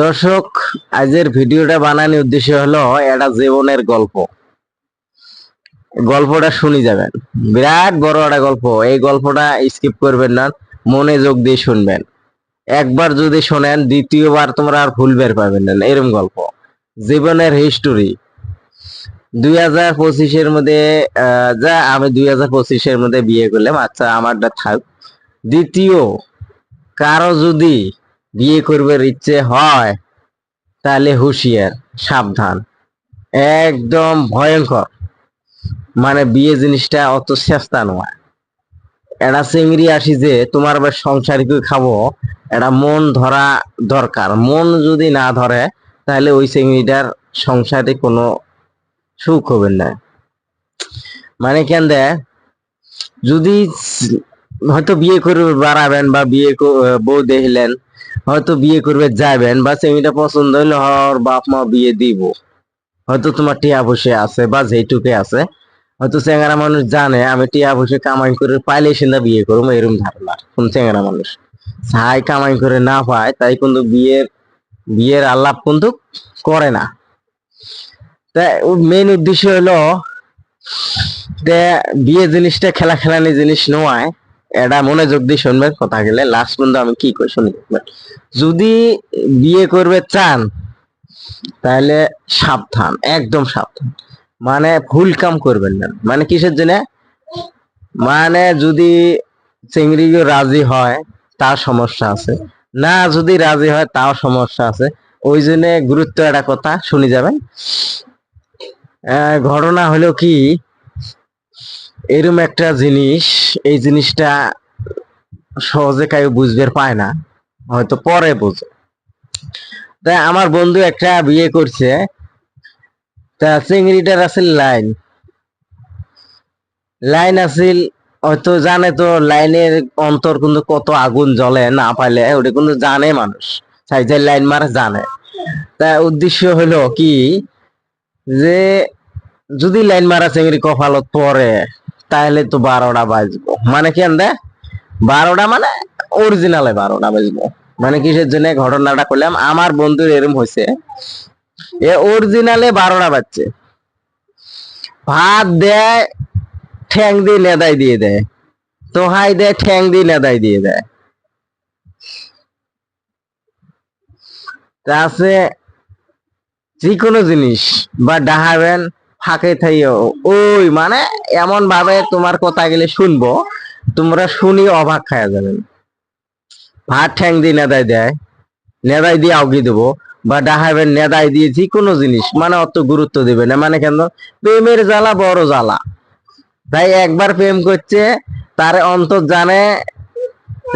দর্শক, আজের ভিডিওটা বানানোর উদ্দেশ্য হলো একটা জীবনের গল্প। গল্পটা শুনি যাবেন। বিরাট বড় একটা গল্প। এই গল্পটা স্কিপ করবেন না, মনে যোগ দিয়ে শুনবেন। একবার যদি শোনেন, দ্বিতীয়বার তোমরা আর ভুল বের পাবেন না। এরকম গল্প। জীবনের হিস্টোরি দুই হাজার পঁচিশের মধ্যে যা আমি দুই হাজার পঁচিশের মধ্যে বিয়ে করলাম আচ্ছা আমারটা থাক। দ্বিতীয়, কারও যদি বিয়ে করবার ইচ্ছে হয়, তাহলে হুঁশিয়ার, সাবধান। একদম ভয়ঙ্কর। মানে বিয়ে জিনিসটা অত চেষ্টা নয়। এটা চিংড়ি আসি যে, তোমার আবার সংসার করে খাব এটা মন ধরা দরকার। মন যদি না ধরে, তাহলে ওই চিংড়িটার সংসারে কোনো সুখ হবে না। মানে কেন যদি হয়তো বিয়ে করবে বাড়াবেন বা বিয়ে বউ দেখলেন, হয়তো বিয়ে করবে যাবেন বা সেমিটা পছন্দ হইলে হর বাপ মা বিয়ে দিব। হয়তো তোমার টিয়া বসে আছে বা যেইটুকে আছে, হয়তো চেঙ্গারা মানুষ জানে, আমি টিয়া বসে কামাই করে পাইলে সিন্দা বিয়ে করব এরকম ধারণা, কোন চেঙ্গারা মানুষ। ছাই কামাই করে না পায়, তাই কিন্তু বিয়ের বিয়ের আলাপ কিন্তু করে না। তাই মেন উদ্দেশ্য হলো বিয়ে জিনিসটা খেলা খেলানি জিনিস নয় এটা মনোযোগ দিয়ে শুনবেন, কথা গেলে লাস্ট পর্যন্ত আমি কি কই শুনি? যদি বিয়ে করবে চান, তাহলে সাবধান, একদম সাবধান। মানে ভুল কাম করবেন না। মানে কিসের জন্য? মানে যদি চিংড়ি রাজি হয়, তার সমস্যা আছে। না যদি রাজি হয়, তাও সমস্যা আছে। ওই জন্য গুরুত্ব একটা কথা, শুনে যাবেন। ঘটনা হলো কি? এরম একটা জিনিস, এই জিনিসটা সহজে কেউ বুঝবে পায় না, হয়তো পরে বুঝে। তাই আমার বন্ধু একটা বিয়ে করছে, তা চিংড়িটার আছে লাইন। লাইন আছিল, হয়তো জানে তো, লাইনের অন্তর কিন্তু কত আগুন জ্বলে, না পাইলে ওটা কিন্তু জানে মানুষ সাইজের লাইন মারা জানে। তা উদ্দেশ্য হলো কি, যে যদি লাইন মারা চিংড়ি কপালত পরে তাহলে তো বারোটা বাজবো। মানে কেন দে বারোটা মানে অরিজিনালে বারোটা বাজবো। মানে কিসের জন্য ঘটনাটা করলাম। আমার বন্ধুর এরম হয়েছে এ অরিজিনালে বারোটা বাজছে। ভাত দেয় ঠ্যাং দিয়ে নেদাই দিয়ে দেয় তোহাই দেয় ঠ্যাং দিয়ে নেদাই দিয়ে দেয় তা আছে যে কোনো জিনিস বা ডাহাবেন ফাঁকে থাইও। ওই মানে এমন ভাবে তোমার কথা গেলে শুনব, তোমরা শুনি অবাক খায়া যাবেন ভাত ঠ্যাং দিয়ে নেদাই দেয়, নেদাই দিয়ে আউগি দেবো, বা ডাহাবেন নেদাই দিয়ে যে কোনো জিনিস মানে অত গুরুত্ব দিবে না মানে কেন? প্রেমের জ্বালা বড় জ্বালা। তাই একবার প্রেম করছে, তার অন্তর জানে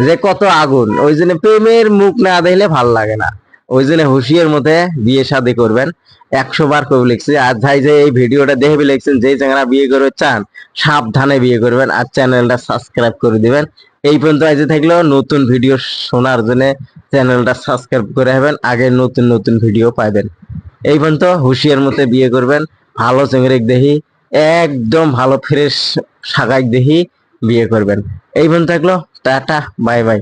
যে কত আগুন। ওই জন্য প্রেমের মুখ না দেখলে ভালো লাগে না। ওই জন্য হুঁশিয়ার মধ্যে বিয়ে শাদী করবেন। একশো বার করে লিখছি। আর ভাই যে এই ভিডিওটা দেখবে লিখছেন যে চ্যাংরা বিয়ে করবে চান, সাবধানে বিয়ে করবেন আর চ্যানেলটা সাবস্ক্রাইব করে দিবেন। এই পর্যন্ত আজ থাকল। নতুন ভিডিও শোনার জন্য চ্যানেলটা সাবস্ক্রাইব করে হবেন আগে নতুন নতুন ভিডিও পাইবেন। এই পর্যন্ত হুঁশিয়ার মধ্যে বিয়ে করবেন। ভালো চেংরেক দেখি একদম ভালো ফ্রেশ সাগাই দেখি বিয়ে করবেন। এই পর্যন্ত থাকল। টাটা, বাই বাই।